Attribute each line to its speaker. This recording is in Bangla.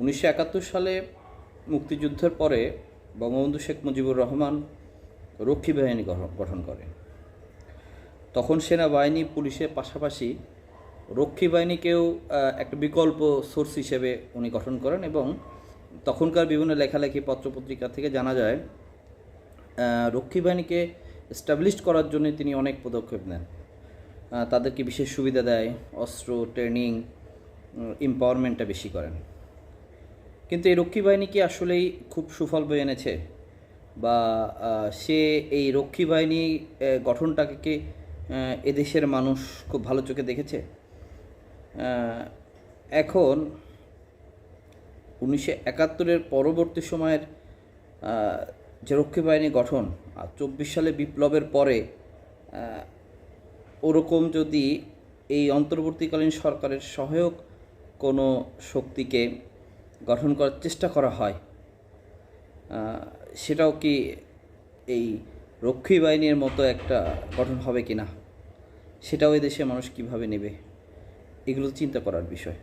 Speaker 1: উনিশশো একাত্তর সালে মুক্তিযুদ্ধের পরে বঙ্গবন্ধু শেখ মুজিবুর রহমান রক্ষী বাহিনী গঠন করেন। তখন সেনাবাহিনী, পুলিশের পাশাপাশি রক্ষী বাহিনীকেও একটা বিকল্প সোর্স হিসেবে উনি গঠন করেন এবং তখনকার বিভিন্ন লেখালেখি, পত্রপত্রিকা থেকে জানা যায় রক্ষী বাহিনীকে এস্টাবলিশ করার জন্য তিনি অনেক পদক্ষেপ নেন। তাদেরকে বিশেষ সুবিধা দেয়, অস্ত্র ট্রেনিং এম্পাওয়ারমেন্টটা বেশি করেন। কিন্তু এই রক্ষী বাহিনী কি আসলেই খুব সুফল বয়ে এনেছে? বা সে এই রক্ষী বাহিনী গঠনটাকে কি এদেশের মানুষ খুব ভালো চোখে দেখেছে? এখন উনিশশো একাত্তরের পরবর্তী সময়ের যে রক্ষী বাহিনী গঠন আর চব্বিশ সালে বিপ্লবের পরে ওরকম যদি এই অন্তর্বর্তীকালীন সরকারের সহায়ক কোনো শক্তিকে গঠন করার চেষ্টা করা হয়। সেটাও কি এই রক্ষী বাহিনীর মতো একটা গঠন হবে কি না সেটাও এদেশে মানুষ কীভাবে নেবে, এগুলো চিন্তা করার বিষয়।